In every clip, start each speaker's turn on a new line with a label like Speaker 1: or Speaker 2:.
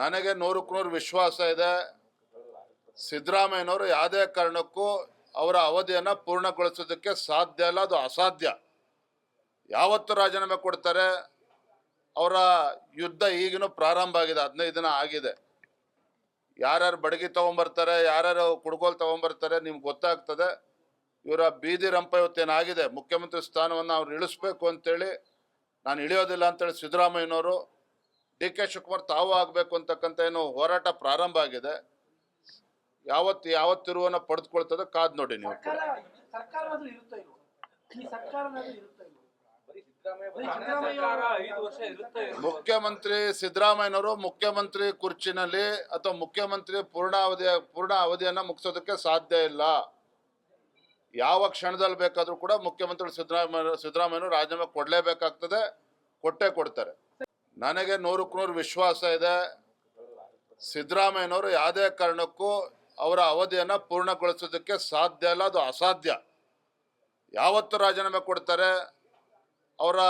Speaker 1: ನನಗೆ ನೂರಕ್ಕೆ ನೂರು ವಿಶ್ವಾಸ ಇದೆ. ಸಿದ್ದರಾಮಯ್ಯನವರು ಯಾವುದೇ ಕಾರಣಕ್ಕೂ ಅವರ ಅವಧಿಯನ್ನು ಪೂರ್ಣಗೊಳಿಸೋದಕ್ಕೆ ಸಾಧ್ಯ ಇಲ್ಲ, ಅದು ಅಸಾಧ್ಯ. ಯಾವತ್ತು ರಾಜೀನಾಮೆ ಕೊಡ್ತಾರೆ? ಅವರ ಯುದ್ಧ ಈಗಿನೂ ಪ್ರಾರಂಭ ಆಗಿದೆ, ಹದಿನೈದು ದಿನ ಆಗಿದೆ. ಯಾರ್ಯಾರು ಬಡಗಿ ತೊಗೊಂಬರ್ತಾರೆ, ಯಾರ್ಯಾರು ಕುಡ್ಗೋಲ್ ತೊಗೊಂಬರ್ತಾರೆ, ನಿಮ್ಗೆ ಗೊತ್ತಾಗ್ತದೆ, ಇವರ ಬೀದಿ ರಂಪ ಇವತ್ತೇನಾಗಿದೆ? ಮುಖ್ಯಮಂತ್ರಿ ಸ್ಥಾನವನ್ನು ಅವ್ರು ಇಳಿಸ್ಬೇಕು ಅಂತೇಳಿ, ನಾನು ಇಳಿಯೋದಿಲ್ಲ ಅಂತೇಳಿ ಸಿದ್ದರಾಮಯ್ಯನವರು ಡಿ ಕೆ ಶಿವಕುಮಾರ್ ತಾವು ಆಗಬೇಕು ಅಂತಕ್ಕಂಥ ಏನು ಹೋರಾಟ ಪ್ರಾರಂಭ ಆಗಿದೆ. ಯಾವತ್ತು ಯಾವ ತಿರುವನ್ನ ಪಡೆದುಕೊಳ್ತದೆ ಕಾದ್ ನೋಡಿ ನೀವು.
Speaker 2: ಸರ್ಕಾರ ಸರ್ಕಾರನಾದ್ರೂ ಇರುತ್ತಾ ಇಲ್ವಾ? ಈ ಸರ್ಕಾರನಾದ್ರೂ ಇರುತ್ತಾ ಇಲ್ವಾ?
Speaker 3: ಬರೀ ಸಿದ್ದರಾಮಯ್ಯ
Speaker 2: ಬರೀ
Speaker 3: ಸರ್ಕಾರ ಐದು ವರ್ಷ ಇರುತ್ತೆ.
Speaker 1: ಮುಖ್ಯಮಂತ್ರಿ ಸಿದ್ದರಾಮಯ್ಯನವರು ಮುಖ್ಯಮಂತ್ರಿ ಕುರ್ಚಿನಲ್ಲಿ ಅಥವಾ ಮುಖ್ಯಮಂತ್ರಿ ಪೂರ್ಣ ಅವಧಿಯ ಪೂರ್ಣ ಅವಧಿಯನ್ನ ಮುಗಿಸೋದಕ್ಕೆ ಸಾಧ್ಯ ಇಲ್ಲ. ಯಾವ ಕ್ಷಣದಲ್ಲಿ ಬೇಕಾದರೂ ಕೂಡ ಮುಖ್ಯಮಂತ್ರಿ ಸಿದ್ದರಾಮಯ್ಯ ಸಿದ್ದರಾಮಯ್ಯನವರು ರಾಜೀನಾಮೆ ಕೊಡಲೇಬೇಕಾಗ್ತದೆ. ಕೊಟ್ಟೇ ಕೊಡ್ತಾರೆ. ನನಗೆ ನೂರಕ್ಕೆ ನೂರು ವಿಶ್ವಾಸ ಇದೆ. ಸಿದ್ದರಾಮಯ್ಯನವರು ಯಾವುದೇ ಕಾರಣಕ್ಕೂ ಅವರ ಅವಧಿಯನ್ನು ಪೂರ್ಣಗೊಳಿಸೋದಕ್ಕೆ ಸಾಧ್ಯ ಇಲ್ಲ, ಅದು ಅಸಾಧ್ಯ. ಯಾವತ್ತು ರಾಜೀನಾಮೆ ಕೊಡ್ತಾರೆ. ಅವರ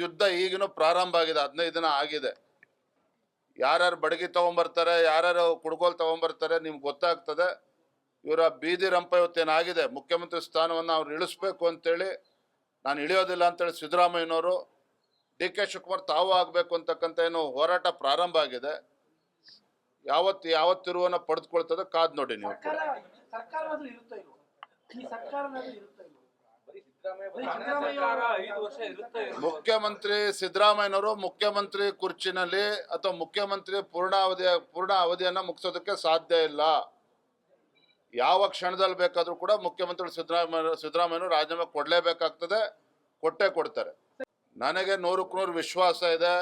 Speaker 1: ಯುದ್ಧ ಈಗಿನೂ ಪ್ರಾರಂಭ ಆಗಿದೆ, ಹದಿನೈದು ದಿನ ಆಗಿದೆ. ಯಾರ್ಯಾರು ಬಡಗಿ ತೊಗೊಂಬರ್ತಾರೆ, ಯಾರ್ಯಾರು ಕುಡ್ಗೋಲು ತೊಗೊಂಬರ್ತಾರೆ, ನಿಮ್ಗೆ ಗೊತ್ತಾಗ್ತದೆ. ಇವರ ಬೀದಿ ರಂಪ ಇವತ್ತೇನಾಗಿದೆ? ಮುಖ್ಯಮಂತ್ರಿ ಸ್ಥಾನವನ್ನು ಅವ್ರು ಇಳಿಸ್ಬೇಕು ಅಂತೇಳಿ, ನಾನು ಇಳಿಯೋದಿಲ್ಲ ಅಂತೇಳಿ ಸಿದ್ದರಾಮಯ್ಯನವರು ಡಿ ಕೆ ಶಿವಕುಮಾರ್ ತಾವು ಆಗಬೇಕು ಅಂತಕ್ಕಂಥ ಏನು ಹೋರಾಟ ಪ್ರಾರಂಭ ಆಗಿದೆ. ಯಾವತ್ತು ಯಾವ ತಿರುವನ್ನ ಪಡೆದುಕೊಳ್ತದೆ ಕಾದ್ ನೋಡಿ ನೀವು.
Speaker 2: ಸರ್ಕಾರ ಸರ್ಕಾರನಾದ್ರೂ ಇರುತ್ತಾ ಇಲ್ವಾ? ಈ ಸರ್ಕಾರನಾದ್ರೂ ಇರುತ್ತಾ ಇಲ್ವಾ?
Speaker 3: ಬರೀ ಸಿದ್ದರಾಮಯ್ಯ
Speaker 2: ಬರೀ
Speaker 3: ಸರ್ಕಾರ ಐದು ವರ್ಷ ಇರುತ್ತೆ
Speaker 1: ಮುಖ್ಯಮಂತ್ರಿ ಸಿದ್ದರಾಮಯ್ಯನವರು ಮುಖ್ಯಮಂತ್ರಿ ಕುರ್ಚಿನಲ್ಲಿ ಅಥವಾ ಮುಖ್ಯಮಂತ್ರಿ ಪೂರ್ಣಾವಧಿಯ ಪೂರ್ಣ ಅವಧಿಯನ್ನ ಮುಗಿಸೋದಕ್ಕೆ ಸಾಧ್ಯ ಇಲ್ಲ. ಯಾವ ಕ್ಷಣದಲ್ಲಿ ಬೇಕಾದರೂ ಕೂಡ ಮುಖ್ಯಮಂತ್ರಿ ಸಿದ್ದರಾಮಯ್ಯ ಸಿದ್ದರಾಮಯ್ಯನವರು ರಾಜೀನಾಮೆ ಕೊಡಲೇಬೇಕಾಗ್ತದೆ. ಕೊಟ್ಟೇ ಕೊಡ್ತಾರೆ. ನನಗೆ ನೂರಕ್ಕೆ ನೂರು ವಿಶ್ವಾಸ ಇದೆ.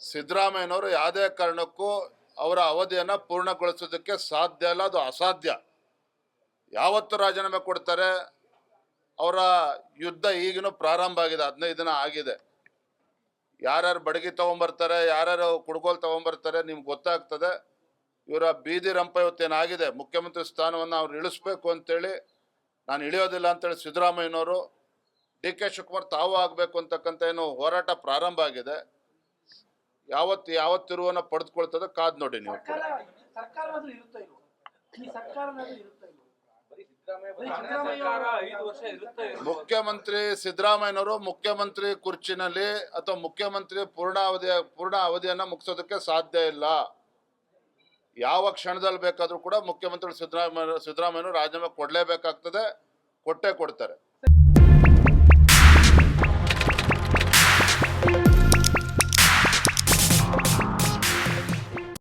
Speaker 1: ಸಿದ್ದರಾಮಯ್ಯನವರು ಯಾವುದೇ ಕಾರಣಕ್ಕೂ ಅವರ ಅವಧಿಯನ್ನು ಪೂರ್ಣಗೊಳಿಸೋದಕ್ಕೆ ಸಾಧ್ಯ ಇಲ್ಲ, ಅದು ಅಸಾಧ್ಯ. ಯಾವತ್ತು ರಾಜೀನಾಮೆ ಕೊಡ್ತಾರೆ. ಅವರ ಯುದ್ಧ ಈಗಿನೂ ಪ್ರಾರಂಭ ಆಗಿದೆ, ಹದಿನೈದು ದಿನ ಆಗಿದೆ. ಯಾರ್ಯಾರು ಬಡಗಿ ತೊಗೊಂಬರ್ತಾರೆ, ಯಾರ್ಯಾರು ಕುಡ್ಗೋಲು ತೊಗೊಂಬರ್ತಾರೆ, ನಿಮ್ಗೆ ಗೊತ್ತಾಗ್ತದೆ. ಇವರ ಬೀದಿ ರಂಪ ಇವತ್ತೇನಾಗಿದೆ? ಮುಖ್ಯಮಂತ್ರಿ ಸ್ಥಾನವನ್ನು ಅವ್ರು ಇಳಿಸ್ಬೇಕು ಅಂತೇಳಿ, ನಾನು ಇಳಿಯೋದಿಲ್ಲ ಅಂತೇಳಿ ಸಿದ್ದರಾಮಯ್ಯನವರು ಡಿ ಕೆ ಶಿವಕುಮಾರ್ ತಾವು ಆಗಬೇಕು ಅಂತಕ್ಕಂಥ ಏನು ಹೋರಾಟ ಪ್ರಾರಂಭ ಆಗಿದೆ. ಯಾವತ್ತು ಯಾವ ತಿರುವನ್ನ ಪಡೆದುಕೊಳ್ತದೆ ಕಾದ್ ನೋಡಿ ನೀವು.
Speaker 2: ಸರ್ಕಾರ ಸರ್ಕಾರನಾದ್ರೂ ಇರುತ್ತಾ ಇಲ್ವಾ? ಈ ಸರ್ಕಾರನಾದ್ರೂ ಇರುತ್ತಾ ಇಲ್ವಾ?
Speaker 3: ಬರೀ ಸಿದ್ದರಾಮಯ್ಯ
Speaker 2: ಬರೀ
Speaker 3: ಕಾಂಗ್ರೆಸ್
Speaker 2: ಸಿದ್ದರಾಮಯ್ಯ
Speaker 3: ಸರ್ಕಾರ ಐದು ವರ್ಷ ಇರುತ್ತೆ
Speaker 1: ಮುಖ್ಯಮಂತ್ರಿ ಸಿದ್ದರಾಮಯ್ಯನವರು ಮುಖ್ಯಮಂತ್ರಿ ಕುರ್ಚಿನಲ್ಲಿ ಅಥವಾ ಮುಖ್ಯಮಂತ್ರಿ ಪೂರ್ಣಾವಧಿಯ ಪೂರ್ಣ ಅವಧಿಯನ್ನ ಮುಗಿಸೋದಕ್ಕೆ ಸಾಧ್ಯ ಇಲ್ಲ. ಯಾವ ಕ್ಷಣದಲ್ಲಿ ಬೇಕಾದರೂ ಕೂಡ ಮುಖ್ಯಮಂತ್ರಿ ಸಿದ್ದರಾಮಯ್ಯ ಸಿದ್ದರಾಮಯ್ಯನವರು ರಾಜೀನಾಮೆ ಕೊಡಲೇಬೇಕಾಗ್ತದೆ. ಕೊಟ್ಟೇ ಕೊಡ್ತಾರೆ.